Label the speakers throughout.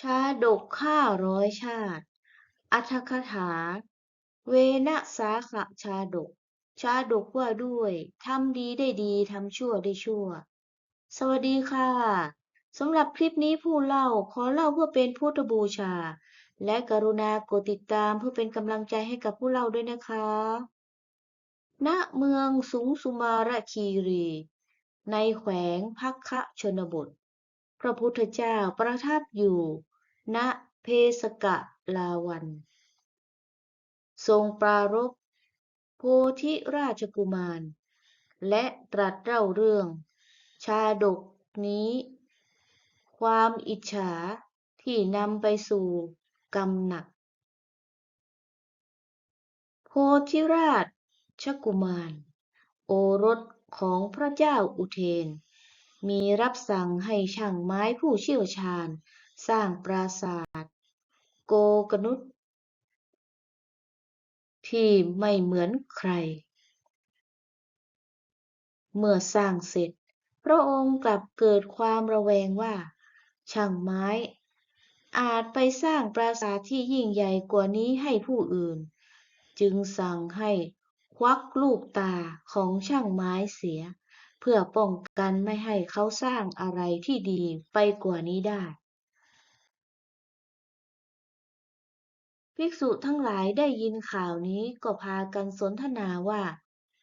Speaker 1: ชาดกห้าร้อยชาติอรรถกถา เวนะสาขชาดก ชาดกว่าด้วย ทำดีได้ดี ทำชั่วได้ชั่ว สวัสดีค่ะ สำหรับคลิปนี้ผู้เล่าขอเล่าเพื่อเป็นพุทธบูชา และกรุณากดติดตามเพื่อเป็นกำลังใจให้กับผู้เล่าด้วยนะคะ ณ เมืองสุงสุมาระคีรี ในแขวงพักคะชนบทพระพุทธเจ้าประทับอยู่ ณเพสกะลาวัน ทรงปรารภโพธิราชกุมาร และตรัสเล่าเรื่อง ชาดกนี้ ความอิจฉาที่นำไปสู่กรรมหนัก โพธิราชกุมาร โอรสของพระเจ้าอุเทน มีรับสั่งให้ช่างไม้ผู้เชี่ยวชาญ สร้างปราสาท โกกนุษที่ไม่เหมือนใคร เมื่อสร้างเสร็จ พระองค์กลับเกิดความระแวงว่า ช่างไม้ อาจไปสร้างปราสาทที่ยิ่งใหญ่กว่านี้ให้ผู้อื่น จึงสั่งให้ควักลูกตาของช่างไม้เสีย เพื่อป้องกันไม่ให้เขาสร้างอะไรที่ดีไปกว่านี้ได้ ภิกษุทั้งหลายได้ยินข่าวนี้ก็พากันสนทนาว่า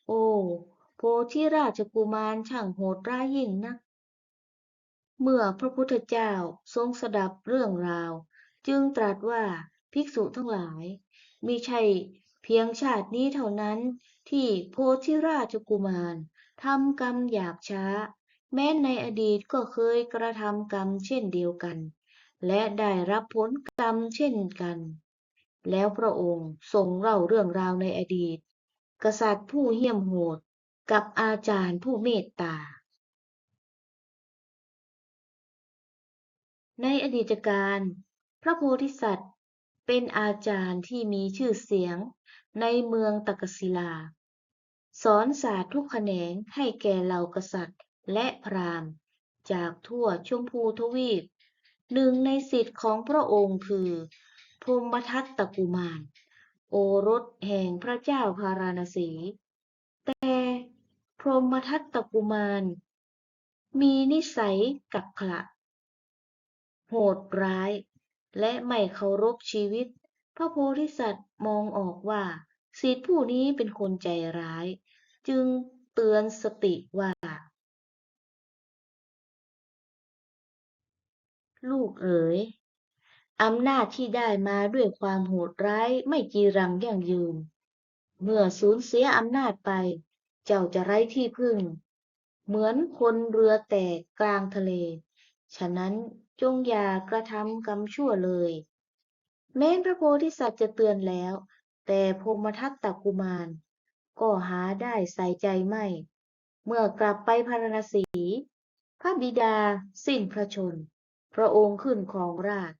Speaker 1: โอ้ โพธิราชกุมารช่างโหดร้ายยิ่งนัก เมื่อพระพุทธเจ้าทรงสดับเรื่องราว จึงตรัสว่าภิกษุทั้งหลายมิใช่เพียงชาตินี้เท่านั้นที่โพธิราชกุมารทำกรรมหยาบช้า แม้ในอดีตก็เคยกระทำกรรมเช่นเดียวกัน และได้รับผลกรรมเช่นกัน แล้วพระองค์ทรงเล่าเรื่องราวในอดีต กษัตริย์ผู้เหี้ยมโหดกับอาจารย์ผู้เมตตา ในอดีตการ พระโพธิสัตว์เป็นอาจารย์ที่มีชื่อเสียงในเมืองตักกศิลา สอนศาสตร์ทุกแขนงให้แก่เหล่ากษัตริย์และพราหมณ์ จากทั่วชมพูทวีป หนึ่งในสิทธิ์ของพระองค์คือ พรหมทัตตกุมาร โอรสแห่งพระเจ้าพาราณสี แต่พรหมทัตตกุมาร มีนิสัยกักขระโหดร้าย และไม่เคารพชีวิต พระโพธิสัตว์มองออกว่าศิษย์ผู้นี้เป็นคนใจร้าย จึงเตือนสติว่า ลูกเอ๋ย อำนาจที่ได้มาด้วยความโหดร้ายไม่จีรังยั่งยืน เมื่อสูญเสียอำนาจไป เจ้าจะไร้ที่พึ่ง เหมือนคนเรือแตกกลางทะเล ฉะนั้นจงอย่ากระทำกรรมชั่วเลย แม้พระโพธิสัตว์จะเตือนแล้ว แต่พมทัตตกุมาร ก็หาได้ใส่ใจไม่ เมื่อกลับไปพาราณสี พระบิดาสิ้นพระชน พระองค์ขึ้นครองราช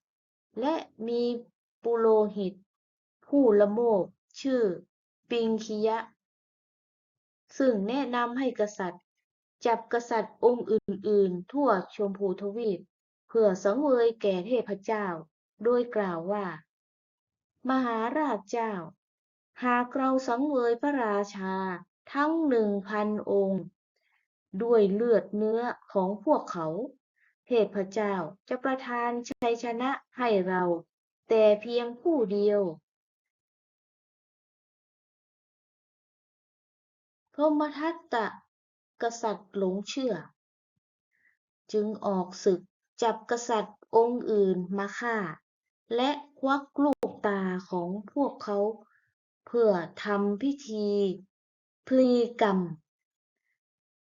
Speaker 1: และมีปุโรหิต ผู้ละโมบชื่อปิงคิยะ ซึ่งแนะนำให้กษัตริย์ จับกษัตริย์องค์อื่น ๆ ทั่วชมพูทวีป เพื่อสังเวยแก่เทพเจ้า โดยกล่าวว่า มหาราชเจ้า หากเราสังเวยพระราชาทั้งหนึ่งพันองค์ ด้วยเลือดเนื้อของพวกเขา เทพเจ้าจะประทานชัยชนะให้เรา แต่เพียงผู้เดียวพรหมทัตตกษัตริย์หลงเชื่อ จึงออกศึกจับกษัตริย์องค์อื่นมาฆ่า และควักลูกตาของพวกเขา เพื่อทำพิธีพลีกรรม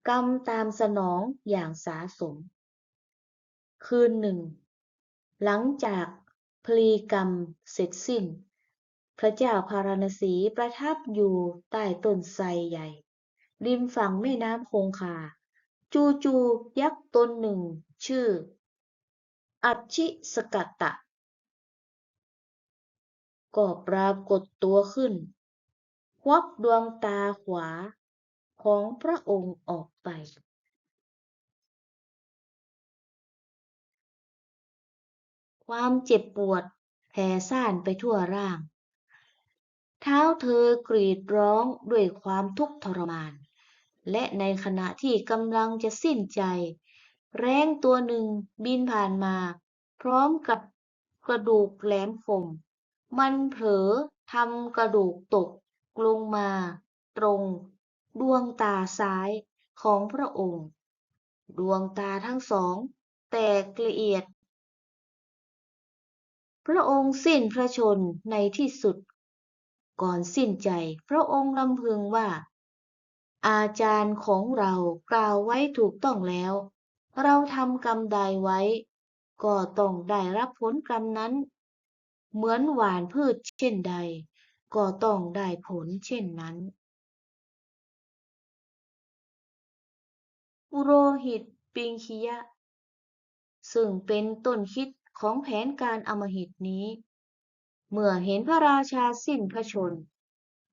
Speaker 1: กรรมตามสนองอย่างสาสม คืนหนึ่ง หลังจากพลีกรรมเสร็จสิ้น พระเจ้าพาราณสีประทับอยู่ใต้ต้นไทรใหญ่ ริมฝั่งแม่น้ำคงคา จู่ๆยักษ์ตนหนึ่ง ชื่อ อัชชิสกัตตะ ก็ปรากฏตัวขึ้น ควักดวงตาขวาของพระองค์ออกไป ความเจ็บปวดแผ่ซ่านไปทั่วร่าง เท้าเธอกรีดร้องด้วยความทุกข์ทรมาน และในขณะที่กำลังจะสิ้นใจ แรงตัวหนึ่งบินผ่านมา พร้อมกับกระดูกแหลมคม มันเผลอทำกระดูกตกลงมา ตรง ดวงตาซ้ายของพระองค์ ดวงตาทั้งสอง แตกละเอียด พระองค์สิ้นพระชนในที่สุด ก่อนสิ้นใจ พระองค์ลำพึงว่า อาจารย์ของเรากล่าวไว้ถูกต้องแล้ว เราทำกรรมใดไว้ ก็ต้องได้รับผลกรรมนั้น เหมือนหวานพืชเช่นใด ก็ต้องได้ผลเช่นนั้น ปุโรหิตปิงคิยะ ซึ่งเป็นต้นคิด ของแผนการอมหิตนี้ เมื่อเห็นพระราชาสิ้นพระชน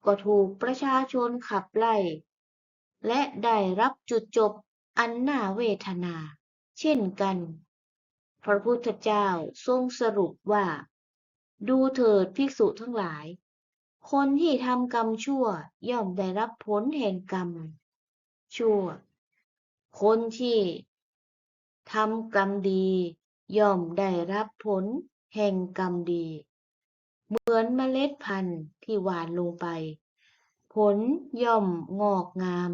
Speaker 1: ก็ถูกประชาชนขับไล่ และได้รับจุดจบอันน่าเวทนา เช่นกัน พระพุทธเจ้าทรงสรุปว่า ดูเถิดภิกษุทั้งหลาย คนที่ทำกรรมชั่วย่อมได้รับผลแห่งกรรม ชั่ว คนที่ทำกรรมดี ย่อมได้รับผลแห่งกรรมดี เหมือนเมล็ดพันธุ์ที่หว่านลงไป ผลย่อมงอกงาม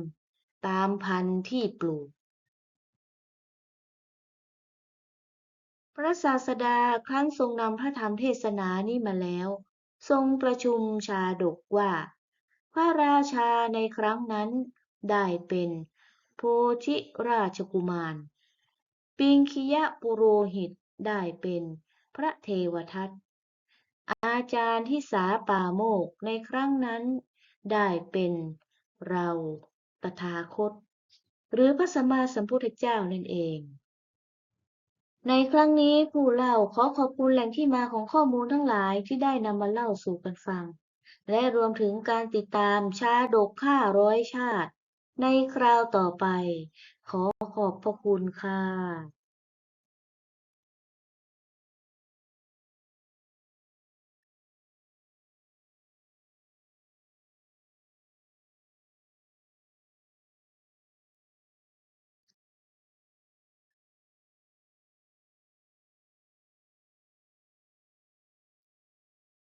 Speaker 1: ตามพันธุ์ที่ปลูก พระศาสดาครั้นทรงนำพระธรรมเทศนานี้มาแล้ว ทรงประชุมชาดกว่า พระราชาในครั้งนั้นได้เป็นโพธิราชกุมาร ปิงคิยะปุโรหิตได้เป็นพระเทวทัต อาจารย์ที่สาป่าโมกในครั้งนั้น ได้เป็นเราตถาคต หรือพระสัมมาสัมพุทธเจ้านั่นเอง ในครั้งนี้ผู้เล่าขอขอบคุณแหล่งที่มาของข้อมูลทั้งหลายที่ได้นำมาเล่าสู่กันฟัง และรวมถึงการติดตามชาดกข้าร้อยชาติ ในคราวต่อไป ขอขอบพระคุณค่ะ